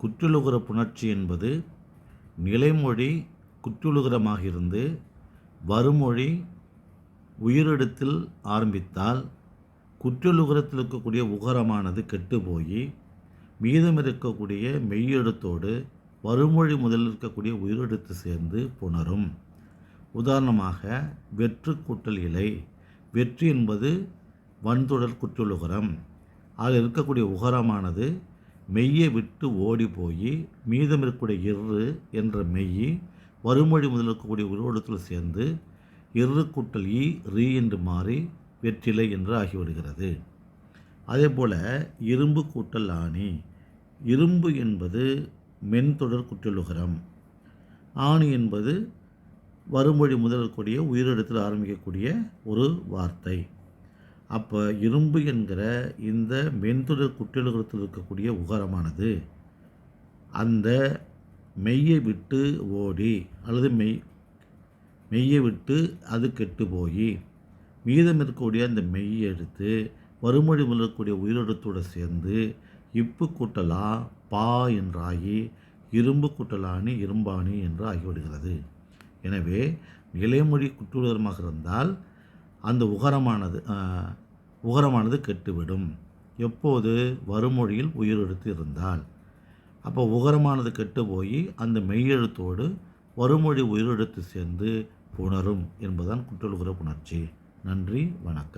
குற்றுழுகிற புணர்ச்சி என்பது நிலைமொழி குற்றுலுகரமாக இருந்து வருமொழி உயிரிடத்தில் ஆரம்பித்தால் குற்றலுகரத்தில் இருக்கக்கூடிய உகரமானது கெட்டு போய் மீதம் இருக்கக்கூடிய மெய்யெழுத்தோடு வருமொழி முதலில் இருக்கக்கூடிய உயிரெழுத்து சேர்ந்து புணரும். உதாரணமாக வெற்று கூட்டல் இலை. வெற்றி என்பது வன்தொடர் குற்றுலுகரம். அதில் இருக்கக்கூடிய உகரமானது மெய்யை விட்டு ஓடி போய் மீதம் இருக்கக்கூடிய இரு என்ற மெய் வருமொழி முதல் இருக்கக்கூடிய உருவடத்தில் சேர்ந்து இரு கூட்டல் ஈ ரீ என்று மாறி வெற்றிலை என்று ஆகிவிடுகிறது. அதே போல் இரும்பு கூட்டல் ஆணி. இரும்பு என்பது மென்தொடர் குற்றலுகரம் ஆணி என்பது வருமொழி முதல் இருக்கக்கூடிய உயிரிடத்தில் ஆரம்பிக்கக்கூடிய ஒரு வார்த்தை. அப்போ இரும்பு என்கிற இந்த மென்தொடர் குற்றலுகரத்தில் இருக்கக்கூடிய உகரமானது அந்த மெய்யை விட்டு ஓடி அல்லது மெய் மெய்யை விட்டு அது கெட்டு போய் மீதம் இருக்கக்கூடிய அந்த மெய்யை எடுத்து வறுமொழி இருக்கக்கூடிய உயிரிழத்தோடு சேர்ந்து இப்பு கூட்டலா பா என்றாகி இரும்பு கூட்டலானி இரும்பாணி என்று ஆகிவிடுகிறது. எனவே நிலைமொழி குற்றுதரமாக இருந்தால் அந்த உகரமானது உகரமானது கெட்டுவிடும். எப்போது? வறுமொழியில் உயிரெழுத்து இருந்தால். அப்போ உகரமானது கெட்டு போய் அந்த மெய்யெழுத்தோடு வறுமொழி உயிரெழுத்து சேர்ந்து புணரும் என்பதுதான் குற்றலுகிற புணர்ச்சி. நன்றி வணக்கம்.